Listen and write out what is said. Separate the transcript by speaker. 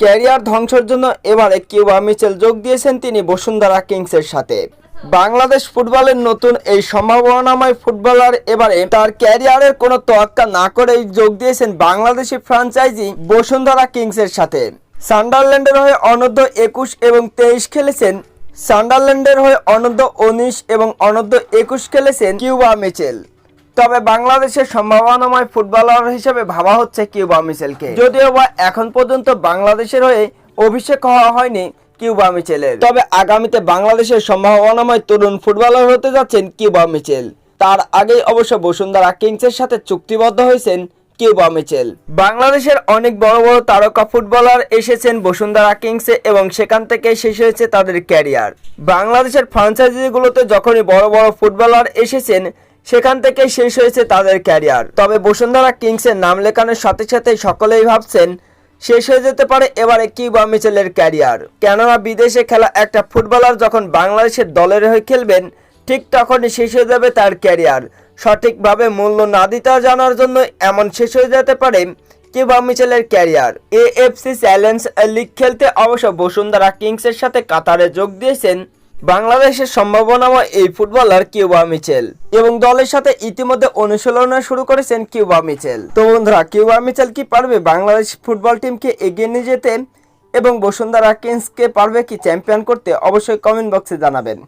Speaker 1: Career ধ্বংসের জন্য এবারে কিউবা মিচেল যোগ দিয়েছেন তিনি বসুন্ধরা কিংসের সাথে। বাংলাদেশ ফুটবলের নতুন এই সম্ভাবনাময় ফুটবলার এবারে তার ক্যারিয়ারের কোনো তোয়াক্কা না করেই যোগ দিয়েছেন বাংলাদেশি ফ্রাঞ্চাইজি বসুন্ধরা কিংসের সাথে। সান্ডারল্যান্ডের হয়ে অনূর্ধ্ব একুশ এবং তেইশ খেলেছেন। সান্ডারল্যান্ডের হয়ে অনূর্ধ্ব উনিশ এবং অনূর্ধ্ব একুশ খেলেছেন কিউবা মিচেল। তবে বাংলাদেশের সম্ভাবনাময় ফুটবলার হিসেবে ভাবা হচ্ছে কিউবা মিচেলকে। যদিও বা এখন পর্যন্ত বাংলাদেশের হয়ে অভিষেক হওয়া হয়নি কিউবা মিচেলের। তবে আগামীতে বাংলাদেশের সম্ভাবনাময় তরুণ ফুটবলার হতে যাচ্ছেন কিউবা মিচেল। তার আগেই অবশ্য বসুন্ধরা কিংসের সাথে চুক্তিবদ্ধ হয়েছেন কিউবা মিচেল। বাংলাদেশের অনেক বড় বড় তারকা ফুটবলার এসেছেন বসুন্ধরা কিংসে এবং সেখান থেকে শেষ হয়েছে তাদের ক্যারিয়ার। বাংলাদেশের ফ্রাঞ্চাইজিগুলোতে যখনই বড় বড় ফুটবলার এসেছেন সেখান থেকে শেষ হয়েছে তাদের ক্যারিয়ার। তবে বসুন্ধরা কিংসের নাম লেখানোর সাথে সাথে সকলেই ভাবছেন, শেষ হয়ে যেতে পারে এবারে কিউবা মিচেলের ক্যারিয়ার। কেননা বিদেশে খেলা একটা ফুটবলার যখন বাংলাদেশের দলের হয়ে খেলবেন, ঠিক তখনই শেষ হয়ে যাবে তার ক্যারিয়ার। সঠিকভাবে মূল্য না দিতে জানার জন্য এমন শেষ হয়ে যেতে পারে কিউবা মিচেলের ক্যারিয়ার। এএফসি চ্যালেঞ্জ লিগ খেলতে অবশ্য বসুন্ধরা কিংসের সাথে কাতারে যোগ দিয়েছেন। বাংলাদেশের সম্ভাবনাময় এই ফুটবলার কিউবা মিচেল। এবং দলের সাথে ইতিমধ্যে অনুশীলন শুরু করেছেন কিউবা মিচেল। তো বন্ধুরা, কিউবা মিচেল কি পারবে? বাংলাদেশ ফুটবল টিমকে এগিয়ে নিয়ে যেতে এবং বসুন্ধরা কিংসকে পারবে কি চ্যাম্পিয়ন করতে? অবশ্যই কমেন্ট বক্সে জানাবেন।